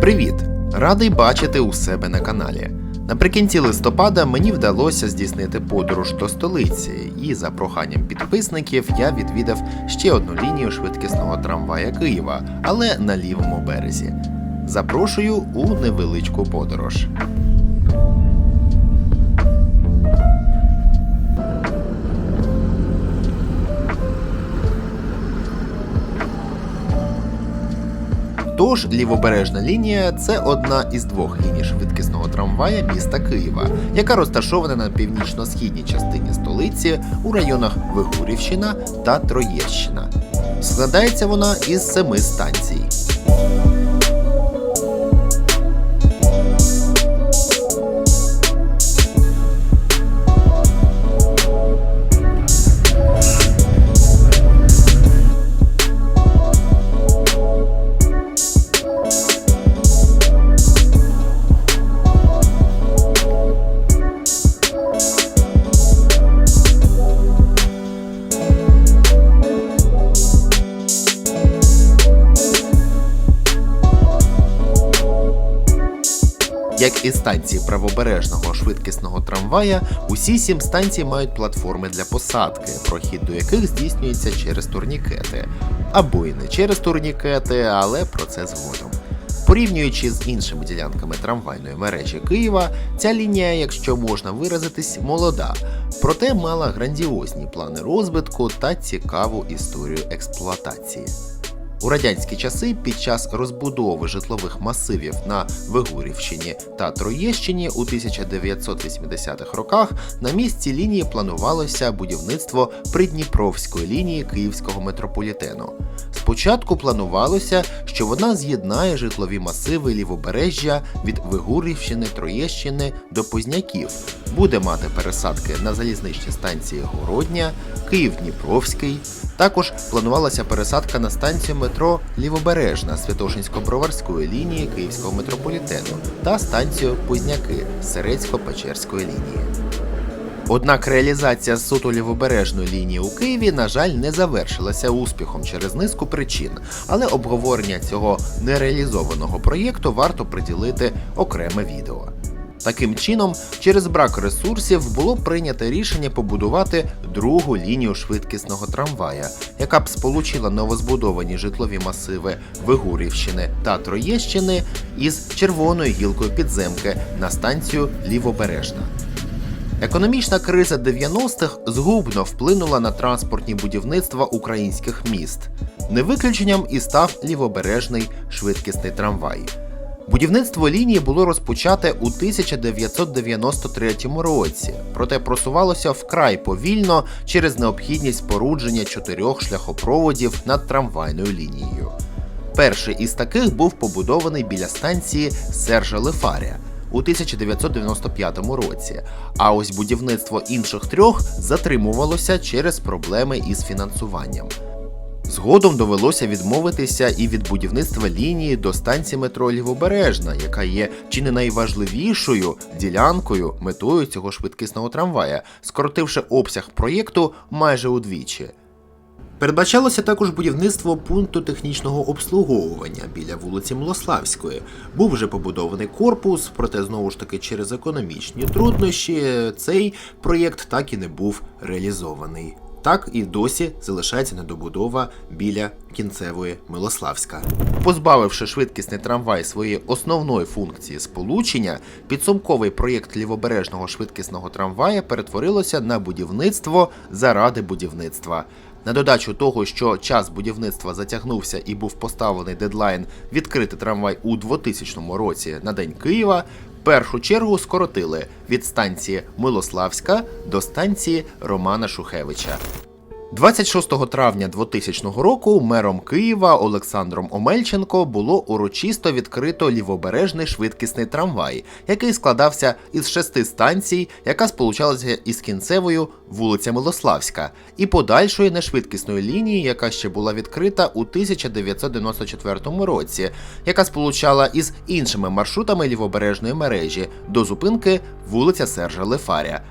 Привіт! Радий бачити у себе на каналі. Наприкінці листопада мені вдалося здійснити подорож до столиці, і за проханням підписників я відвідав ще одну лінію швидкісного трамвая Києва, але на лівому березі. Запрошую у невеличку подорож. Тож лівобережна лінія це одна із двох ліній швидкісного трамвая міста Києва, яка розташована на північно-східній частині столиці у районах Вигурівщина та Троєщина. Складається вона із семи станцій. Як і станції правобережного швидкісного трамвая, усі сім станцій мають платформи для посадки, прохід до яких здійснюється через турнікети. Або й не через турнікети, але про це згодом. Порівнюючи з іншими ділянками трамвайної мережі Києва, ця лінія, якщо можна виразитись, молода, проте мала грандіозні плани розвитку та цікаву історію експлуатації. У радянські часи під час розбудови житлових масивів на Вигурівщині та Троєщині у 1980-х роках на місці лінії планувалося будівництво придніпровської лінії Київського метрополітену. Спочатку планувалося, що вона з'єднає житлові масиви лівобережжя від Вигурівщини, Троєщини до Позняків, буде мати пересадки на залізничні станції Городня, Київ-Дніпровський. Також планувалася пересадка на станцію метро Лівобережна Святошинсько-Броварської лінії Київського метрополітену та станцію Позняки Серецько-Печерської лінії. Однак реалізація суто лівобережної лінії у Києві, на жаль, не завершилася успіхом через низку причин, але обговорення цього нереалізованого проєкту варто приділити окреме відео. Таким чином, через брак ресурсів було прийнято рішення побудувати другу лінію швидкісного трамвая, яка б сполучила новозбудовані житлові масиви Вигурівщини та Троєщини із червоною гілкою підземки на станцію Лівобережна. Економічна криза 90-х згубно вплинула на транспортні будівництва українських міст. Не виключенням і став лівобережний швидкісний трамвай. Будівництво лінії було розпочате у 1993 році, проте просувалося вкрай повільно через необхідність спорудження чотирьох шляхопроводів над трамвайною лінією. Перший із таких був побудований біля станції Сержа Лефаря у 1995 році. А ось будівництво інших трьох затримувалося через проблеми із фінансуванням. Згодом довелося відмовитися і від будівництва лінії до станції метро Лівобережна, яка є чи не найважливішою ділянкою метою цього швидкісного трамвая, скоротивши обсяг проєкту майже удвічі. Передбачалося також будівництво пункту технічного обслуговування біля вулиці Милославської. Був вже побудований корпус, проте знову ж таки через економічні труднощі цей проєкт так і не був реалізований. Так і досі залишається недобудова біля кінцевої Милославська. Позбавивши швидкісний трамвай своєї основної функції сполучення, підсумковий проєкт лівобережного швидкісного трамвая перетворилося на будівництво заради будівництва. На додачу того, що час будівництва затягнувся і був поставлений дедлайн відкрити трамвай у 2000 році на День Києва, першу чергу скоротили від станції Милославська до станції Романа Шухевича. 26 травня 2000 року мером Києва Олександром Омельченко було урочисто відкрито лівобережний швидкісний трамвай, який складався із шести станцій, яка сполучалася із кінцевою вулиця Милославська, і подальшої нешвидкісної лінії, яка ще була відкрита у 1994 році, яка сполучала із іншими маршрутами лівобережної мережі до зупинки вулиця Сержа Лефаря.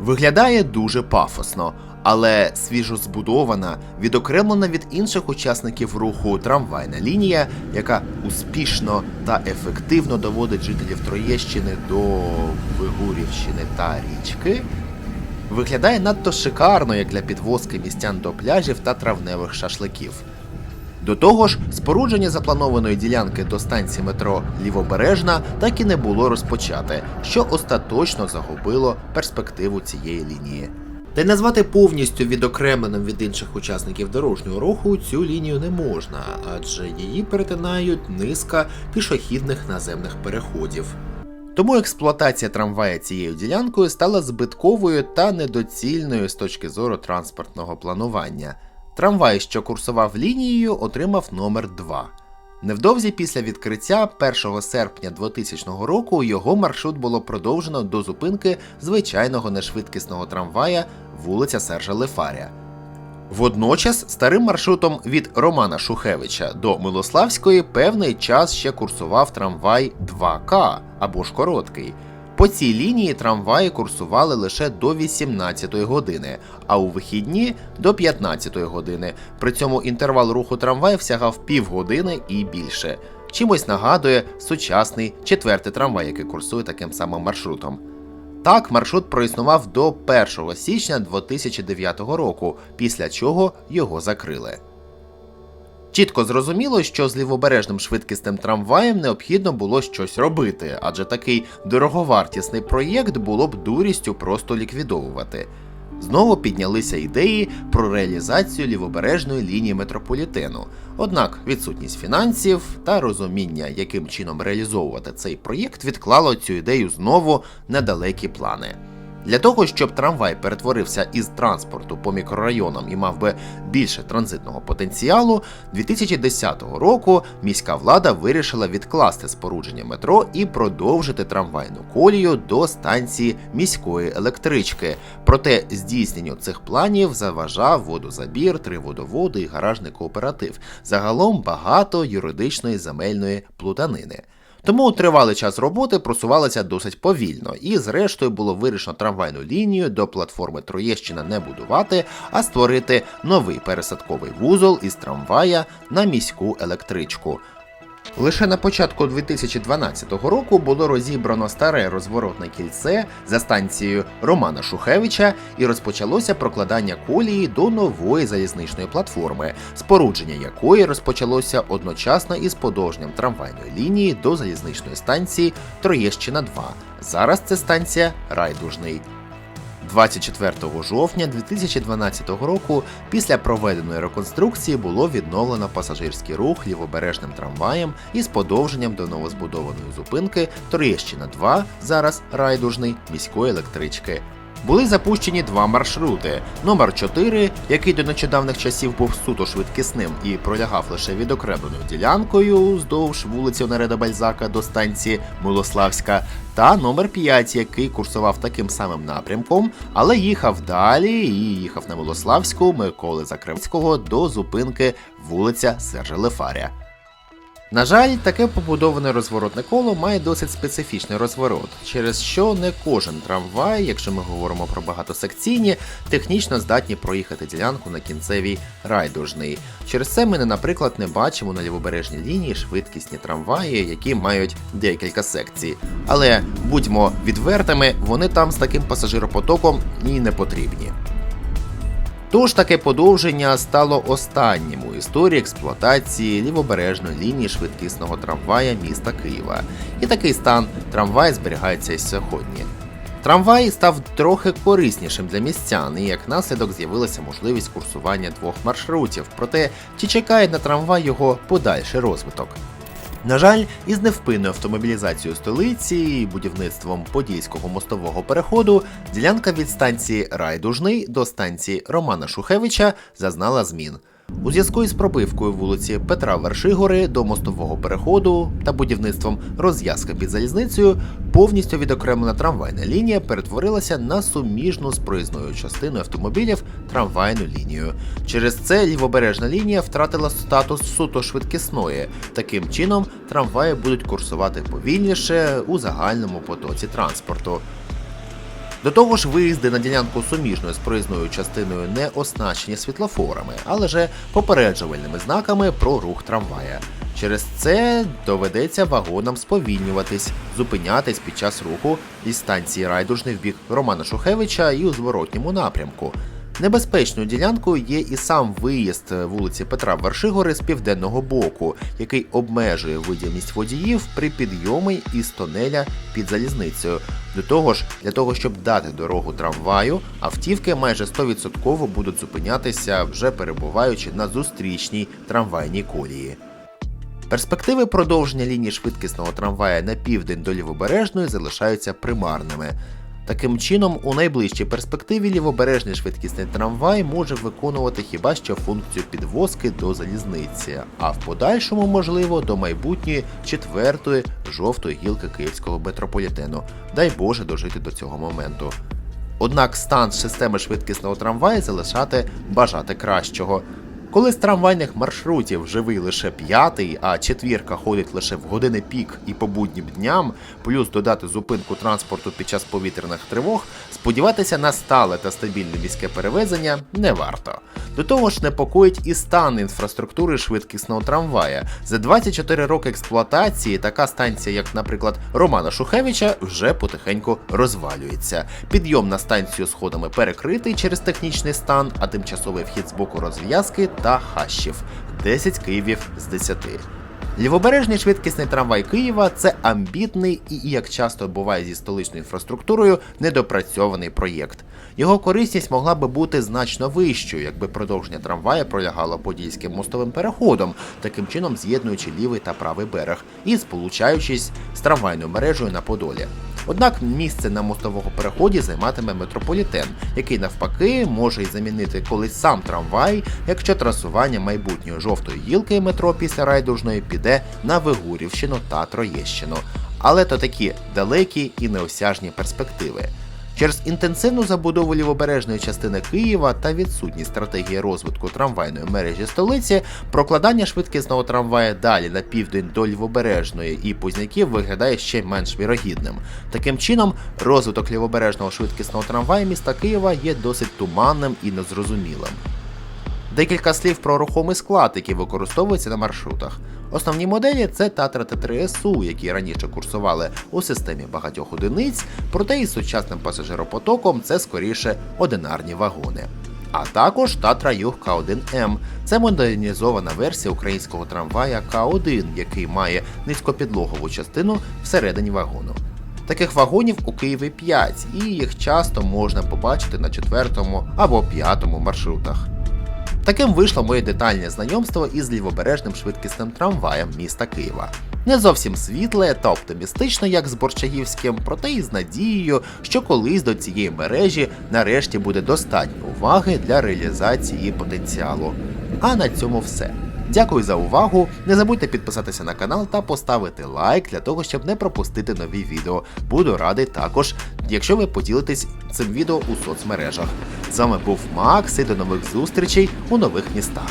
Виглядає дуже пафосно, Але свіжо збудована, відокремлена від інших учасників руху трамвайна лінія, яка успішно та ефективно доводить жителів Троєщини до Вигурівщини та річки, виглядає надто шикарно як для підвозки містян до пляжів та травневих шашликів. До того ж, спорудження запланованої ділянки до станції метро Лівобережна так і не було розпочате, що остаточно загубило перспективу цієї лінії. Та й назвати повністю відокремленим від інших учасників дорожнього руху цю лінію не можна, адже її перетинають низка пішохідних наземних переходів. Тому експлуатація трамвая цією ділянкою стала збитковою та недоцільною з точки зору транспортного планування. Трамвай, що курсував лінією, отримав номер 2. Невдовзі після відкриття 1 серпня 2000 року його маршрут було продовжено до зупинки звичайного нешвидкісного трамвая вулиця Сержа Лефаря. Водночас старим маршрутом від Романа Шухевича до Милославської певний час ще курсував трамвай 2К або ж короткий. По цій лінії трамваї курсували лише до 18-ї години, а у вихідні до 15-ї години. При цьому інтервал руху трамваїв сягав півгодини і більше. Чимось нагадує сучасний четвертий трамвай, який курсує таким самим маршрутом. Так, маршрут проіснував до 1 січня 2009 року, після чого його закрили. Чітко зрозуміло, що з лівобережним швидкісним трамваєм необхідно було щось робити, адже такий дороговартісний проєкт було б дурістю просто ліквідовувати. Знову піднялися ідеї про реалізацію лівобережної лінії метрополітену. Однак відсутність фінансів та розуміння, яким чином реалізовувати цей проєкт, відклало цю ідею знову на далекі плани. Для того, щоб трамвай перетворився із транспорту по мікрорайонам і мав би більше транзитного потенціалу, 2010 року міська влада вирішила відкласти спорудження метро і продовжити трамвайну колію до станції міської електрички. Проте здійсненню цих планів заважав водозабір, три водоводи і гаражний кооператив. Загалом багато юридичної земельної плутанини. Тому тривалий час роботи просувалися досить повільно, і зрештою було вирішено трамвайну лінію до платформи Троєщина не будувати, а створити новий пересадковий вузол із трамвая на міську електричку. Лише на початку 2012 року було розібрано старе розворотне кільце за станцією Романа Шухевича і розпочалося прокладання колії до нової залізничної платформи, спорудження якої розпочалося одночасно із подовженням трамвайної лінії до залізничної станції Троєщина 2. Зараз це станція Райдужний. 24 жовтня 2012 року після проведеної реконструкції було відновлено пасажирський рух лівобережним трамваєм із подовженням до новозбудованої зупинки Троєщина 2, зараз райдужний міської електрички. Були запущені два маршрути: номер 4, який до нещодавних часів був суто швидкісним і пролягав лише відокремленою ділянкою вздовж вулиці Онереда Бальзака до станції Милославська, та номер 5, який курсував таким самим напрямком, але їхав далі і їхав на Милославську Миколи Закревського до зупинки вулиця Сержа Лефаря. На жаль, таке побудоване розворотне коло має досить специфічний розворот, через що не кожен трамвай, якщо ми говоримо про багатосекційні, технічно здатні проїхати ділянку на кінцевій райдужний. Через це ми, наприклад, не бачимо на лівобережній лінії швидкісні трамваї, які мають декілька секцій. Але будьмо відвертими, вони там з таким пасажиропотоком і не потрібні. Тож таке подовження стало останнім історії експлуатації лівобережної лінії швидкісного трамвая міста Києва. І такий стан трамвай зберігається і сьогодні. Трамвай став трохи кориснішим для містян, і як наслідок з'явилася можливість курсування двох маршрутів. Проте чи чекає на трамвай його подальший розвиток? На жаль, із невпинною автомобілізацією столиці і будівництвом подільського мостового переходу ділянка від станції Райдужний до станції Романа Шухевича зазнала змін. У зв'язку із пробивкою вулиці Петра Вершигори до мостового переходу та будівництвом розв'язки під залізницею повністю відокремлена трамвайна лінія перетворилася на суміжну з проїзною частиною автомобілів трамвайну лінію. Через це лівобережна лінія втратила статус суто швидкісної. Таким чином, трамваї будуть курсувати повільніше у загальному потоці транспорту. До того ж, виїзди на ділянку суміжною з проїзною частиною не оснащені світлофорами, а лише попереджувальними знаками про рух трамвая. Через це доведеться вагонам сповільнюватись, зупинятись під час руху із станції Райдужний в бік Романа Шухевича і у зворотньому напрямку. Небезпечною ділянкою є і сам виїзд вулиці Петра Вершигори з південного боку, який обмежує видимість водіїв при підйомі із тонеля під залізницею. До того ж, для того, щоб дати дорогу трамваю, автівки майже 100% будуть зупинятися, вже перебуваючи на зустрічній трамвайній колії. Перспективи продовження лінії швидкісного трамвая на південь до лівобережної залишаються примарними. Таким чином, у найближчій перспективі лівобережний швидкісний трамвай може виконувати хіба що функцію підвозки до залізниці, а в подальшому, можливо, до майбутньої четвертої жовтої гілки київського метрополітену. Дай Боже дожити до цього моменту. Однак стан системи швидкісного трамваю залишати бажати кращого. Коли з трамвайних маршрутів живий лише п'ятий, а четвірка ходить лише в години пік і по буднім дням, плюс додати зупинку транспорту під час повітряних тривог, сподіватися на стале та стабільне міське перевезення не варто. До того ж, непокоїть і стан інфраструктури швидкісного трамвая. За 24 роки експлуатації така станція, як, наприклад, Романа Шухевича, вже потихеньку розвалюється. Підйом на станцію сходами перекритий через технічний стан, а тимчасовий вхід з боку розв'язки та хащів 10 Київів з 10. Лівобережний швидкісний трамвай Києва це амбітний і, як часто буває зі столичною інфраструктурою, недопрацьований проєкт. Його корисність могла би бути значно вищою, якби продовження трамвая пролягало подільським мостовим переходом, таким чином з'єднуючи лівий та правий берег і сполучаючись з трамвайною мережею на Подолі. Однак місце на мостовому переході займатиме метрополітен, який навпаки може й замінити колись сам трамвай, якщо трасування майбутньої жовтої гілки метро після райдужної піде на Вигурівщину та Троєщину. Але то такі далекі і неосяжні перспективи. Через інтенсивну забудову лівобережної частини Києва та відсутність стратегії розвитку трамвайної мережі столиці, прокладання швидкісного трамвая далі на південь до лівобережної і Позняків виглядає ще менш вірогідним. Таким чином, розвиток лівобережного швидкісного трамвая міста Києва є досить туманним і незрозумілим. Декілька слів про рухомий склад, який використовується на маршрутах. Основні моделі це Татра Т3СУ, які раніше курсували у системі багатьох одиниць, проте із сучасним пасажиропотоком це скоріше одинарні вагони. А також Татра Юг К1М. Це модернізована версія українського трамвая К1, який має низькопідлогову частину всередині вагону. Таких вагонів у Києві 5, і їх часто можна побачити на четвертому або п'ятому маршрутах. Таким вийшло моє детальне знайомство із лівобережним швидкісним трамваєм міста Києва. Не зовсім світле та оптимістично, як з Борчагівським, проте і з надією, що колись до цієї мережі нарешті буде достатньо уваги для реалізації потенціалу. А на цьому все. Дякую за увагу. Не забудьте підписатися на канал та поставити лайк для того, щоб не пропустити нові відео. Буду радий також, якщо ви поділитесь цим відео у соцмережах. З вами був Макс і до нових зустрічей у нових містах.